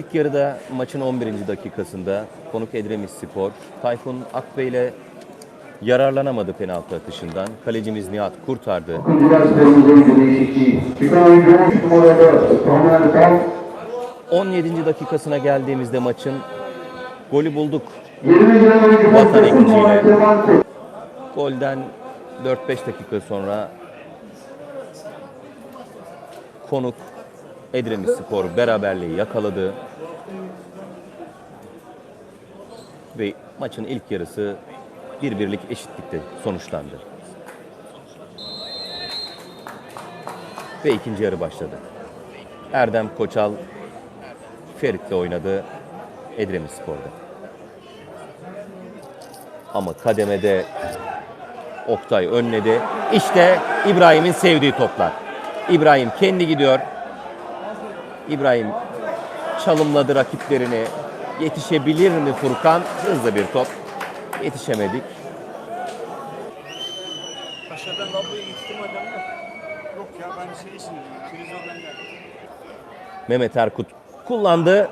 İlk yarıda maçın 11. dakikasında konuk Edremit Spor, Tayfun Akbey ile yararlanamadı penaltı atışından. Kalecimiz Nihat kurtardı. Akıncılar sporumuzun oyuncu değişikliği. Çıkan oyuncu 13 numarada Tamer Tal. 17. dakikasına geldiğimizde maçın golü bulduk. 20 giren oyuncu Vatan 48 ikinciyle. Golden 4-5 dakika sonra konuk Edremit Spor beraberliği yakaladı. Ve maçın ilk yarısı bir birlik eşitlikte sonuçlandı. Ve ikinci yarı başladı. Erdem Koçal Ferit'le oynadı Edremit Spor'da. Ama kademede Oktay önledi. İşte İbrahim'in sevdiği toplar. İbrahim kendi gidiyor. İbrahim çalımladı rakiplerini. Yetişebilir mi Furkan? Hızlı bir top. Yetişemedik. Aşağıdan lavboya gittim adam yok. Ya ben şey için geldim. Mehmet Erkut kullandı.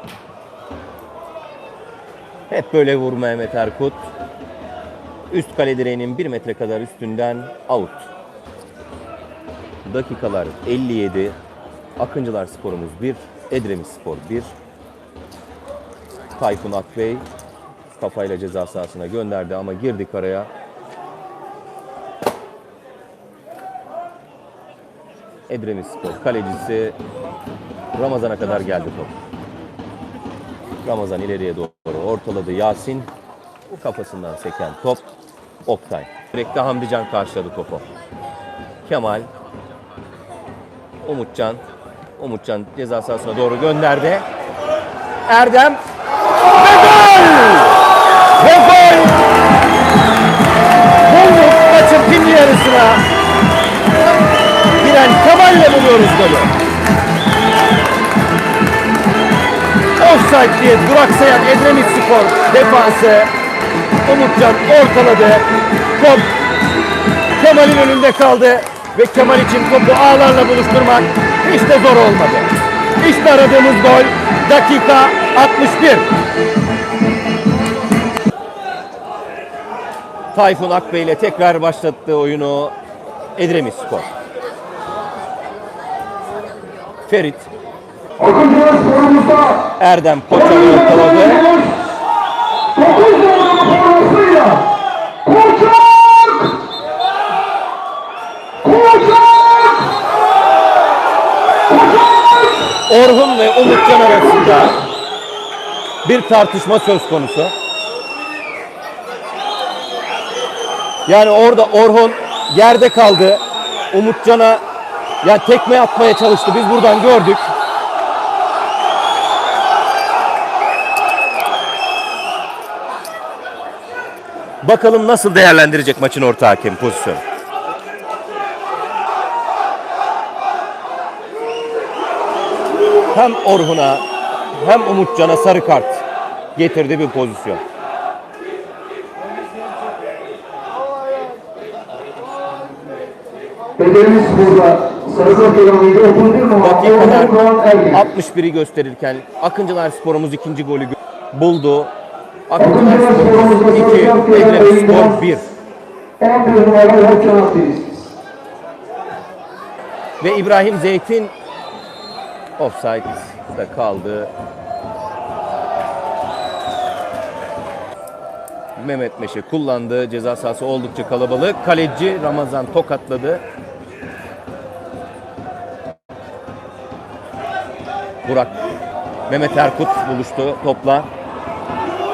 Hep böyle vur Mehmet Erkut. Üst kale direğinin 1 metre kadar üstünden out. Dakikalar 57. Akıncılar sporumuz 1. Edremit Spor 1. Tayfun Akbey kafayla ceza sahasına gönderdi ama girdik araya. Edremit Spor kalecisi Ramazan'a kadar geldi top. Ramazan ileriye doğru ortaladı. Yasin kafasından seken top. Oktay. Direkte Hamdican karşıladı topu. Kemal. Umutcan. Umutcan ceza sahasına doğru gönderdi. Erdem. Ve gol! Ve gol! Bulduk maçın pinli yarısına. Giren Kemal'le buluyoruz golü. Offside diye duraksayan Edremit Spor defansı Umutcan ortaladı. Top Kemal'in önünde kaldı ve Kemal için topu ağlarla buluşturmak hiç de zor olmadı. İşte aradığımız gol dakika 61. Tayfun Akbey ile tekrar başlattığı oyunu Edremit Spor. Ferit Erdem Koçan'ı ortaladı. Orhun ve Umutcan arasında bir tartışma söz konusu. Yani orada Orhun yerde kaldı. Umutcan'a yani tekme atmaya çalıştı. Biz buradan gördük. Bakalım nasıl değerlendirecek maçın orta hakem pozisyonu. Hem Orhun'a hem Umutcan'a sarı kart getirdi bir pozisyon. 31 numara Dakikalar Orhan Doğan Ergin. 61'i gösterirken Akıncılar Sporumuz ikinci golü buldu. Akıncılar Sporumuz Sporumuzda 2, sarı kart olan Edremit oyuncu Spor 1. 11 numara Orhan Akdeniz. Ve İbrahim Zeytin offside'da kaldı. Mehmet Meşe kullandı. Ceza sahası oldukça kalabalık. Kaleci Ramazan tokatladı. Burak Mehmet Erkut buluştu topla.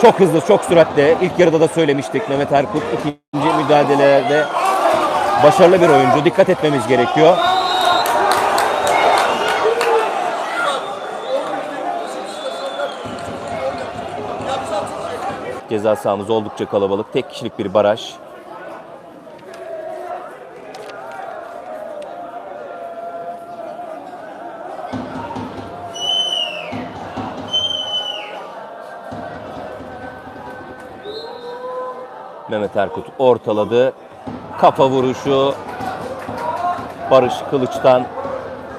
Çok hızlı, çok süratli. İlk yarıda da söylemiştik Mehmet Erkut ikinci müdadelelerde başarılı bir oyuncu. Dikkat etmemiz gerekiyor. Ceza sahamız oldukça kalabalık. Tek kişilik bir baraj. Mehmet Erkut ortaladı. Kafa vuruşu. Barış Kılıç'tan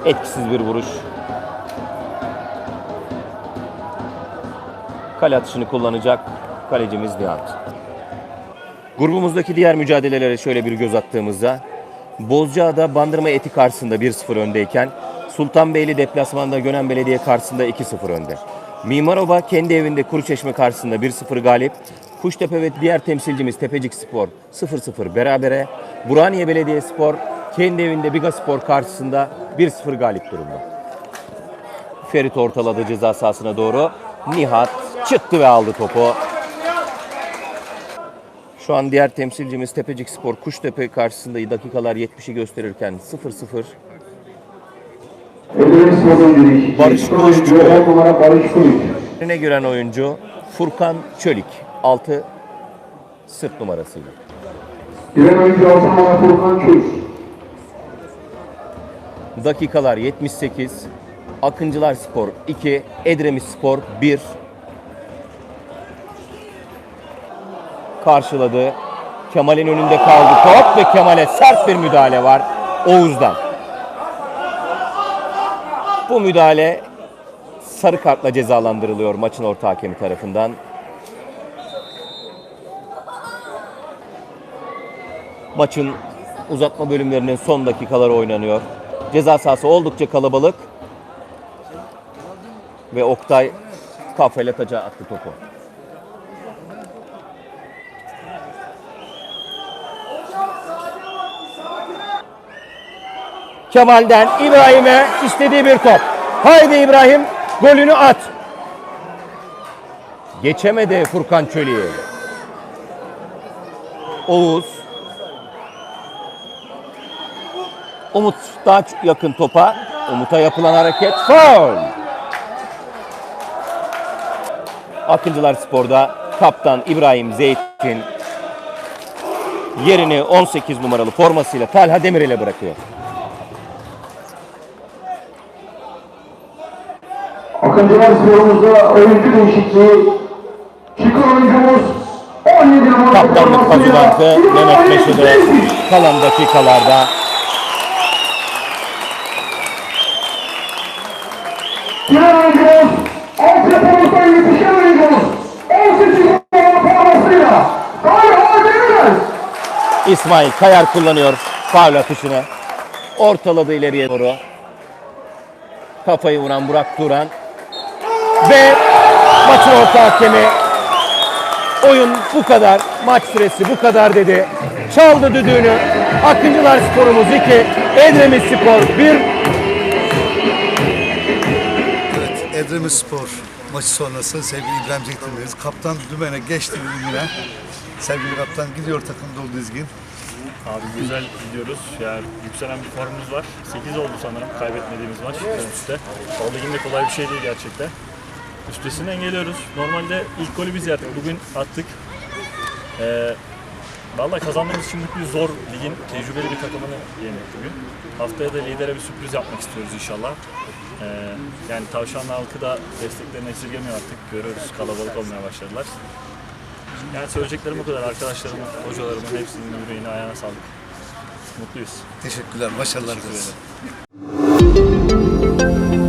etkisiz bir vuruş. Kale atışını kullanacak kalecimiz Nihat. Grubumuzdaki diğer mücadelelere şöyle bir göz attığımızda Bozcaada Bandırma Eti karşısında 1-0 öndeyken Sultanbeyli deplasmanda Gönen Belediye karşısında 2-0 önde. Mimaroba kendi evinde Kuruçeşme karşısında 1-0 galip. Kuştepe ve diğer temsilcimiz Tepecik Spor 0-0 berabere. Burhaniye Belediyespor kendi evinde Biga Spor karşısında 1-0 galip durumda. Ferit ortaladı ceza sahasına doğru. Nihat çıktı ve aldı topu. Şu an diğer temsilcimiz Tepecik Spor Kuştepe karşısında dakikalar 70'i gösterirken 0-0. Edremit Spor oyuncu değişikliği. Barış. 10 numara Barış Kılıç. Yerine giren oyuncu Furkan Çölik 6 sırt numarasıyla. Giren oyuncu 6 numara Furkan Çöz. Dakikalar 78. Akıncılar Spor 2, Edremit Spor 1. Karşıladı. Kemal'in önünde kaldı top ve Kemal'e sert bir müdahale var Oğuz'dan. Bu müdahale sarı kartla cezalandırılıyor maçın orta hakemi tarafından. Maçın uzatma bölümlerinin son dakikaları oynanıyor. Ceza sahası oldukça kalabalık. Ve Oktay kafayla taca attı topu. Kemal'den İbrahim'e istediği bir top. Haydi İbrahim golünü at. Geçemedi Furkan Çelik'i. Oğuz Umut daha yakın topa. Umut'a yapılan hareket faul. Akıncılar Spor'da kaptan İbrahim Zeytin yerini 18 numaralı formasıyla Talha Demirel'e bırakıyor. Akıncılar Spor'umuzda oyuncu değişikliği. Çıkan oyuncumuz 17 numara Kaptanlık kazandı Mehmet Meşe'de kalan dakikalarda. Giren oyuncumuz altyapımızdan yetişen oyuncumuz 18 numara Demirel. İsmail Kayar kullanıyor faul atışını. Ortaladı ileriye doğru. Kafayı vuran Burak Turan. Ve maçın orta hakemi oyun bu kadar, maç süresi bu kadar dedi. Çaldı düdüğünü. Akıncılar Sporumuz 2, Edremit Spor 1. Evet, Edremit Spor maçı sonrası sevgili İbrahim Zeytin'deyiz. Kaptan Dümen'e geçti yine. Sevgili kaptan gidiyor takım dolu dizgin. Abi güzel gidiyoruz. Yani yükselen bir formumuz var. 8 oldu sanırım kaybetmediğimiz maç üstte. O liginde kolay bir şey değil gerçekten. Üstesinden geliyoruz. Normalde ilk golü biz yaptık. Bugün attık. Ee, Vallahi kazandığımız için mutluyuz. Zor ligin tecrübeli bir takımını yendik bugün. Haftaya da lidere bir sürpriz yapmak istiyoruz inşallah. Ee, yani Tavşanlı halkı da desteklerini esirgemiyor artık. Görüyoruz kalabalık olmaya başladılar. Yani söyleyeceklerim bu kadar. Arkadaşlarımın, hocalarımın hepsinin yüreğine ayağına sağlık. Mutluyuz. Teşekkürler, başarılar Teşekkür ederim.